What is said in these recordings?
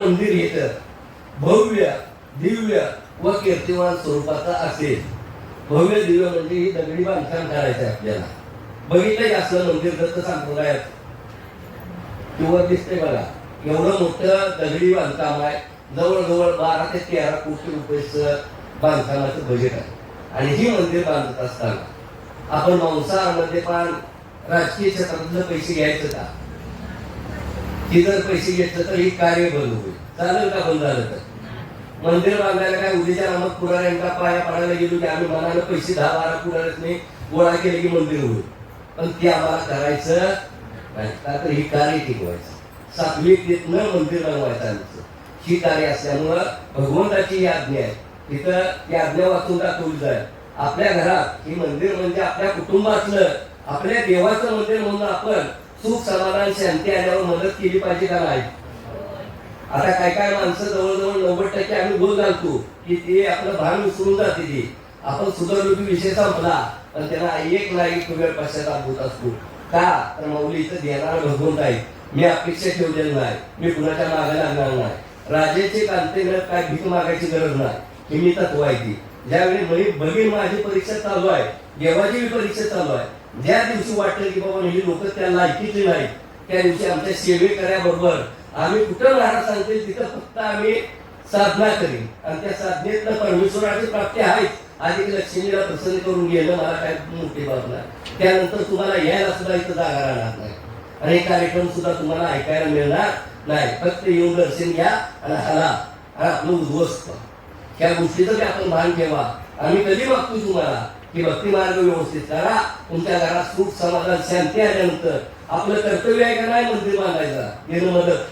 मंदिर येतं. भव्य दिव्य व कीर्तिमान स्वरूपाचा असेल. भव्य दिव्य म्हणजे ही दगडी बांधकाम करायचं आपल्याला. बघितलं की असलं मंदिर दत्त संप्रदायात किंवा दिसते बघा एवढं मोठं दगडी बांधकाम आहे. जवळजवळ बारा ते तेरा कोटी रुपयेचं बांधकामाचं बजेट आहे. आणि ही मंदिर बांधत असताना आपण मांसाहारामध्ये पण राजकीय क्षेत्रातलं पैसे घ्यायचं का? हे जर पैसे घेतलं तर ही कार्य बंद होईल. चालेल का बंद झालं तर? मंदिर बांधायला काय उद्याच्या नामात पुढाऱ्यांका पाया पाडायला गेलो की आम्ही मनानं पैसे दहा बारा पुढाऱ्यातने गोळा केले की मंदिर होईल. पण ते आम्हाला करायचं नाही. का तर ही कार्य टिकवायचं. सात्विकतेतनं मंदिर बनवायचं आमचं. ही कार्य असल्यामुळं भगवंताची ही आज्ञा आहे. तिथं ती आज्ञा वाचून दाखवली जाईल आपल्या घरात ही मंदिर म्हणजे आपल्या कुटुंबातलं आपल्या देवाचं मंदिर म्हणून आपण सुख समाधान शांती आल्यावर मदत केली पाहिजे का नाही? आता काय काय माणसं जवळजवळ नव्वद टक्के आम्ही भूल घालतो की ते आपलं भान विसरून जाते ते. आपण सुधारलो की विषय संपला पण त्यांना एक ना एक वेळ पश्चाताप होत असतो. का? तर माऊली इथं देणार भगवंत आहे. मी अपेक्षा ठेवलेली नाही. मी कुणाच्या मागे लागणार नाही. राजाचे कांतेग्रह काय भीक मागायची गरज नाही. ही मी तत्व आहे ती. ज्यावेळी बहीण माझी परीक्षा चालू आहे. देवाची बी परीक्षा चालू आहे. ज्या दिवशी वाटलं की बाबा ही लोक त्या लायकीची नाही त्या दिवशी आमच्या सेवेकऱ्याबरोबर आम्ही कुठं राहणार सांगतील तिथं फक्त आम्ही साधना करीन. आणि त्या साधनेतनं परमेश्वराची प्राप्ती आहेच. आधी लक्ष्मीला प्रसन्न करून गेलं मला काय मोठी बाब नाही. त्यानंतर तुम्हाला यायला सुद्धा इथं जागा राहणार नाही. आणि हे कार्यक्रम सुद्धा तुम्हाला ऐकायला मिळणार नाही. फक्त येऊन दर्शन घ्या आणि हला. आणि आपलं उद्ध्वस्त. ह्या गोष्टीचं आपण भान ठेवा. आम्ही कधी मागतो तुम्हाला? की भक्ती मार्ग व्यवस्थित करा. तुमच्या घरात सुख समाधान शांती आल्यानंतर आपलं कर्तव्य आहे का नाही मंदिर बांधायचा? देणं मदत.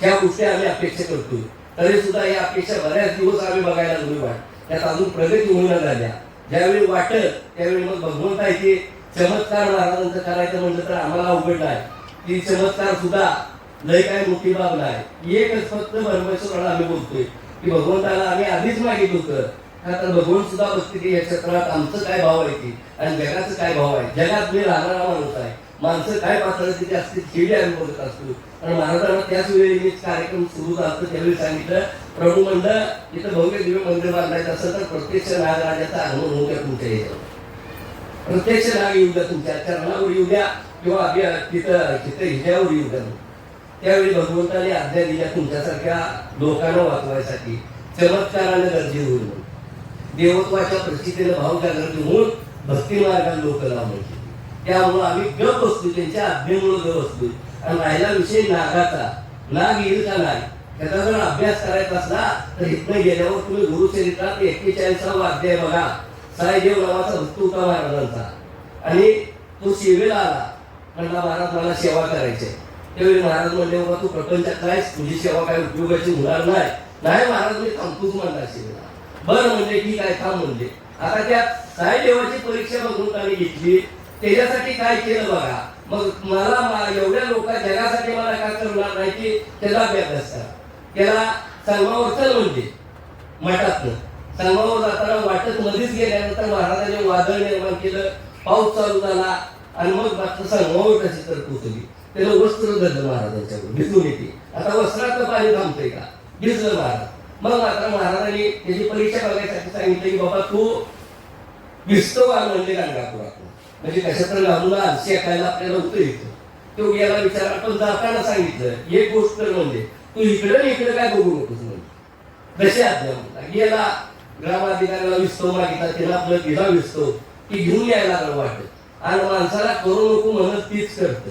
ह्या गोष्टी आम्ही अपेक्षा करतोय. तरी सुद्धा या अपेक्षा बऱ्याच दिवस आम्ही बघायला गेलो वाट त्यात अजून प्रगती होईना झाल्या ज्यावेळी वाटत त्यावेळी मग भगवंत आहे की चमत्कार महाराजांचं करायचं म्हटलं तर आम्हाला अवघड नाही. ती चमत्कार सुद्धा लय काय मोठी बाब नाही. एकच फक्त परमेश्वराला आम्ही बोलतोय. की भगवंताला आम्ही आधीच मागित होतं. तर भगवंत सुद्धा बघते की या क्षेत्रात आमचं काय भाव आहे की? आणि जगाचं काय भाव आहे? जगात मी राहणारा माणूस आहे. माणसं काय पातळी तिथे असतील खेळी आम्ही बघत असतो. आणि महाराजांना त्याच वेळी मी कार्यक्रम सुरू झाला त्यावेळी सांगितलं प्रभू म्हणलं इथं भव्य दिव्य मंदिर बांधायचं असेल तर प्रत्यक्ष नागराजाचा अनुभव होऊ द्या तुमच्या याच्यावर प्रत्यक्ष नाग येऊ द्या तुमच्या चरणावर येऊ द्या किंवा अभि- तिथं तिथं हिच्यावर येऊ द्या. त्यावेळी भगवंताने आज्ञा दिल्या तुमच्यासारख्या लोकांना वाचवायसाठी. चमत्काराने गरजे होईल म्हणून. देवत्वाच्या प्रचितीनं भाव जागृती होऊन भक्ती मार्गाने लोक लावायचे त्यामुळं आम्ही गप असतो त्यांच्या आज्ञेमुळे गप असतो आणि राहिला विषय नागाचा. नाग येईल का नाही? त्याचा जर अभ्यास करायचा असला तर इथनं गेल्यावर तुम्ही गुरुचरित्रात एक्केचाळीसावा अध्याय बघा. साईदेव नावाचा भक्त होता महाराजांचा. आणि तो सेवेला आला. म्हणला महाराज मला सेवा करायची आहे. त्यावेळी महाराज म्हणले बाबा तू प्रपंचात काय तुझी सेवा काय उपयोगाची होणार नाही. नाही महाराज मी थांबतोच म्हणला सेवेला बरं म्हणजे ठीक आहे थांब म्हणजे. आता त्या साई देवाची परीक्षा त्यांनी घेतली? त्याच्यासाठी काय केलं बघा? मग मला एवढ्या लोक जगासाठी मला काय करणार नाही की त्याला अभ्यास करा. त्याला संगमावर चल म्हणजे. मठातनं. संगमावर जाताना वाटत मध्येच गेल्यानंतर महाराजांनी वादळ निर्माण केलं पाऊस चालू झाला आणि मग मात्र संगमावर कशी तर पोचली. त्याला वस्त्र धरलं महाराजांच्याकडून भिजून येते. आता वस्त्राचं पाणी थांबतंय का? भिजलं महाराज. मग मात्र महाराजांनी त्याची परीक्षा बघायसाठी सांगितलं की बाबा तू विस्तवान का म्हणले गाणगापुरातून म्हणजे कशात लावून आरशी ऐकायला आपल्याला उत्तर येतं तो याला विचार आपण जाताना सांगितलं एक गोष्ट म्हणजे तू इकडं इकडं काय बघू नकोस म्हणजे जसे आज्ञा म्हणला. गेला ग्रामाधिकाऱ्याला विस्तव मागितला तिला आपलं तिला विस्तव की घेऊन यायला आलं वाटत आणि माणसाला करू नको म्हणत तीच करत.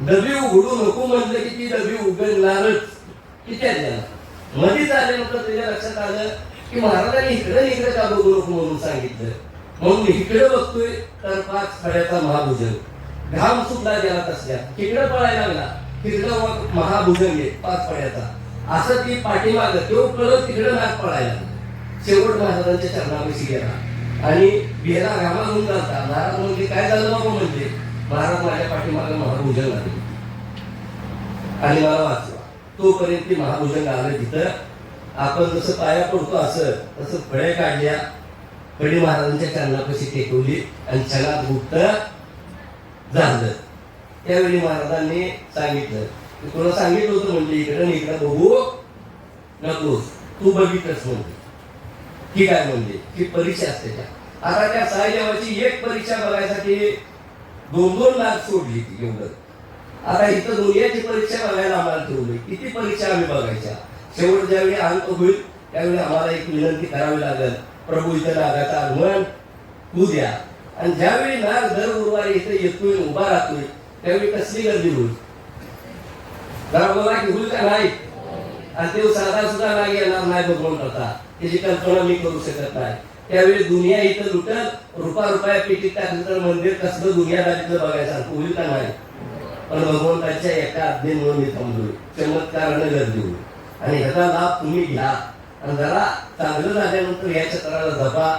डबी उघडू नको म्हणलं की ती डबी उघडणारच की त्याला मध्येच आल्यानंतर त्याच्या लक्षात आलं की महाराजांनी इकडे इकडे का बघू नको म्हणून सांगितलं. म्हणून इकडे बघतोय तर पाच फड्याचा महाभुजंग. घाम सुद्धा गेला तसल्या तिकडे पळायला लागला. तिकडं मग आहे पाच फड्याचा असं ती पाठीमाग तो कळत तिकडे नाग पळायला लागला. शेवट महाराजांच्या चरणापाशी गेला. आणि बेला घामा घेऊन जाता. महाराज म्हणजे काय झालं बाबा? म्हणजे महाराज माझ्या पाठीमागे महाभुजंग आले आणि मला वाचला तोपर्यंत ती महाभूषण आलं तिथं आपण जसं पाया पडतो असं तसं फळे काढल्या. फळी महाराजांच्या चरणापाशी टेकवली आणि क्षणात गुप्त झालं. त्यावेळी महाराजांनी सांगितलं. की तुला सांगितलं होतं म्हणजे इकडं इकडं बघू नकोस तू बघितलंच म्हणजे ठीक आहे म्हणजे की परीक्षा असते त्या. आता त्या सायदेवाची एक परीक्षा बघायसाठी दोन दोन लाख सोडली ती एवढं. आता इथं दुनियाची परीक्षा बघायला आम्हाला ठेवली किती परीक्षा आम्ही बघायच्या? शेवट ज्यावेळी अंत होईल त्यावेळी आम्हाला एक विनंती करावी लागेल. प्रभू इथं नागाचा आगमन तू द्या. आणि ज्यावेळी नाग दर गुरुवारी इथे येतोय उभा राहतोय त्यावेळी कसली गर्दी होईल? जरा बोला की होईल का नाही? आणि ते साधा सुद्धा नाही येणार नाही बघून करता त्याची कल्पना मी करू शकत नाही. त्यावेळी दुनिया इथं लुटत रुपा रुपया पेटीत टाकलं तर मंदिर कसलं दुनियादारीतलं बघायचं होईल का नाही? पण भगवंताच्या एका आज्ञेमुळे मी थांबलोय चमत्काराने गर्दी होईल आणि ह्याचा लाभ तुम्ही घ्या आणि जरा चांगलं झाल्यानंतर या क्षेत्राला जपा